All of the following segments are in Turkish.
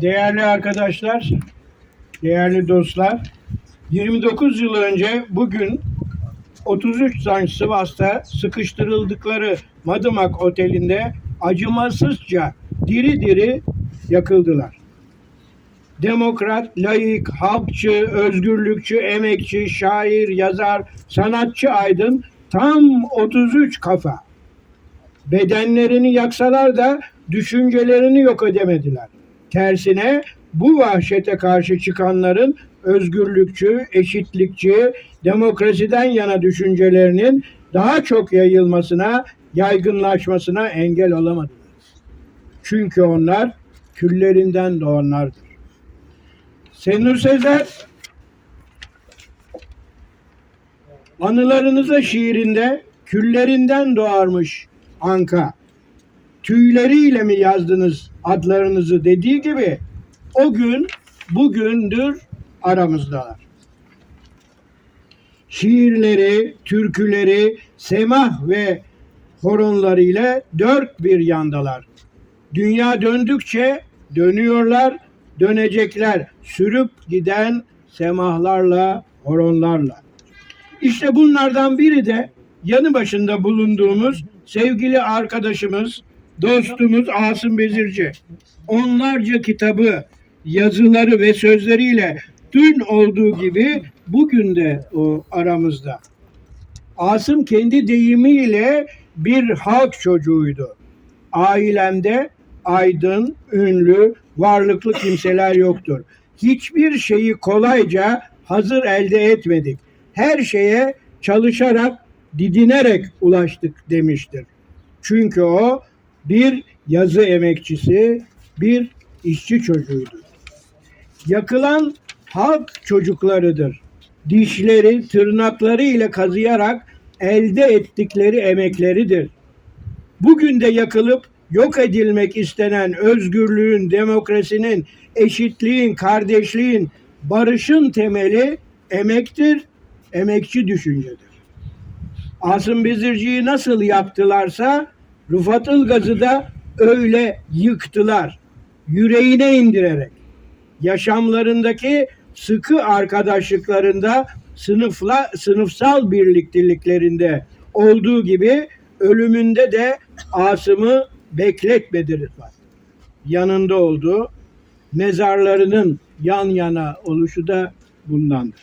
Değerli arkadaşlar, değerli dostlar, 29 yıl önce bugün 33 Zanç Sivas'ta sıkıştırıldıkları Madımak Oteli'nde acımasızca diri diri yakıldılar. Demokrat, laik, halkçı, özgürlükçü, emekçi, şair, yazar, sanatçı aydın tam 33 kafa. Bedenlerini yaksalar da düşüncelerini yok edemediler. Tersine bu vahşete karşı çıkanların özgürlükçü, eşitlikçi, demokrasiden yana düşüncelerinin daha çok yayılmasına, yaygınlaşmasına engel olamadılar. Çünkü onlar küllerinden doğanlardır. Senur Sezer anılarınıza şiirinde küllerinden doğarmış anka. Tüyleriyle mi yazdınız adlarınızı dediği gibi o gün bugündür aramızdalar. Şiirleri, türküleri, semah ve horonlarıyla dört bir yandalar. Dünya döndükçe dönüyorlar, dönecekler. Sürüp giden semahlarla, horonlarla. İşte bunlardan biri de yanı başında bulunduğumuz sevgili arkadaşımız, dostumuz Asım Bezirci. Onlarca kitabı, yazıları ve sözleriyle dün olduğu gibi bugün de o aramızda. Asım kendi deyimiyle bir halk çocuğuydu. Ailemde aydın, ünlü, varlıklı kimseler yoktur. Hiçbir şeyi kolayca hazır elde etmedik. Her şeye çalışarak, didinerek ulaştık demiştir. Çünkü o bir yazı emekçisi, bir işçi çocuğuydu. Yakılan halk çocuklarıdır. Dişleri, tırnakları ile kazıyarak elde ettikleri emekleridir. Bugün de yakılıp yok edilmek istenen özgürlüğün, demokrasinin, eşitliğin, kardeşliğin, barışın temeli emektir, emekçi düşüncedir. Asım Bezirci'yi nasıl yaptılarsa Rıfat Ilgaz'ı da öyle yıktılar. Yüreğine indirerek. Yaşamlarındaki sıkı arkadaşlıklarında sınıfla sınıfsal birlikteliklerinde olduğu gibi ölümünde de Asım'ı bekletmedi Rıfat. Yanında oldu. Mezarlarının yan yana oluşu da bundandır.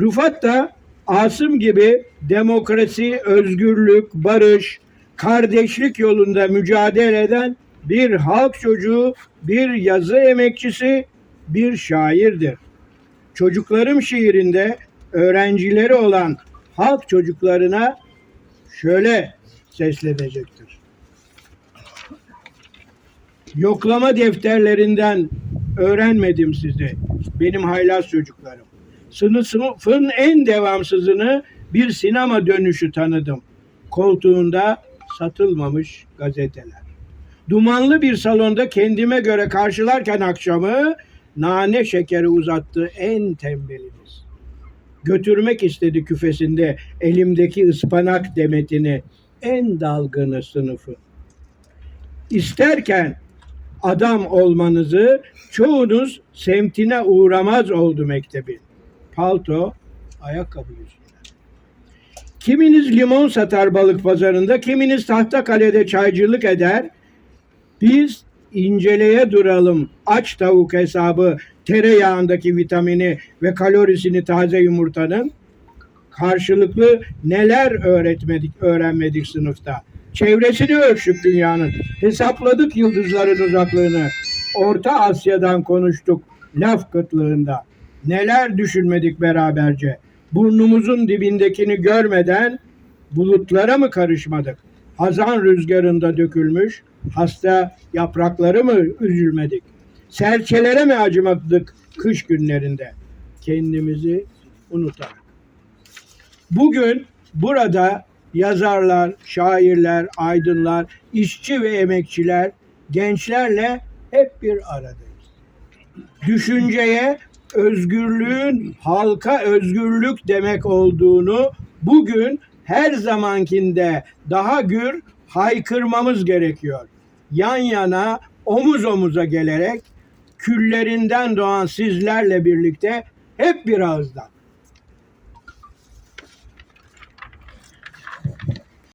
Rıfat da Asım gibi demokrasi, özgürlük, barış, kardeşlik yolunda mücadele eden bir halk çocuğu, bir yazı emekçisi, bir şairdir. Çocuklarım şiirinde öğrencileri olan halk çocuklarına şöyle seslenecektir. Yoklama defterlerinden öğrenmedim sizi, benim haylaz çocuklarım. Sınıfın en devamsızını bir sinema dönüşü tanıdım. Koltuğunda satılmamış gazeteler. Dumanlı bir salonda kendime göre karşılarken akşamı nane şekeri uzattı en tembelimiz. Götürmek istedi küfesinde elimdeki ıspanak demetini en dalgını sınıfı. İsterken adam olmanızı çoğunuz semtine uğramaz oldu mektebin. Palto, ayakkabı yüzünden. Kiminiz limon satar balık pazarında, kiminiz tahta kalede çaycılık eder. Biz inceleye duralım aç tavuk hesabı, tereyağındaki vitamini ve kalorisini taze yumurtanın. Karşılıklı neler öğretmedik, öğrenmedik sınıfta. Çevresini ölçtük dünyanın. Hesapladık yıldızların uzaklığını. Orta Asya'dan konuştuk laf kıtlığında. Neler düşünmedik beraberce. Burnumuzun dibindekini görmeden bulutlara mı karışmadık? Hazan rüzgarında dökülmüş hasta yaprakları mı üzülmedik? Serçelere mi acımadık kış günlerinde? Kendimizi unutarak. Bugün burada yazarlar, şairler, aydınlar, işçi ve emekçiler, gençlerle hep bir aradayız. Düşünceye özgürlüğün halka özgürlük demek olduğunu bugün her zamankinde daha gür, haykırmamız gerekiyor. Yan yana, omuz omuza gelerek küllerinden doğan sizlerle birlikte hep bir ağızdan.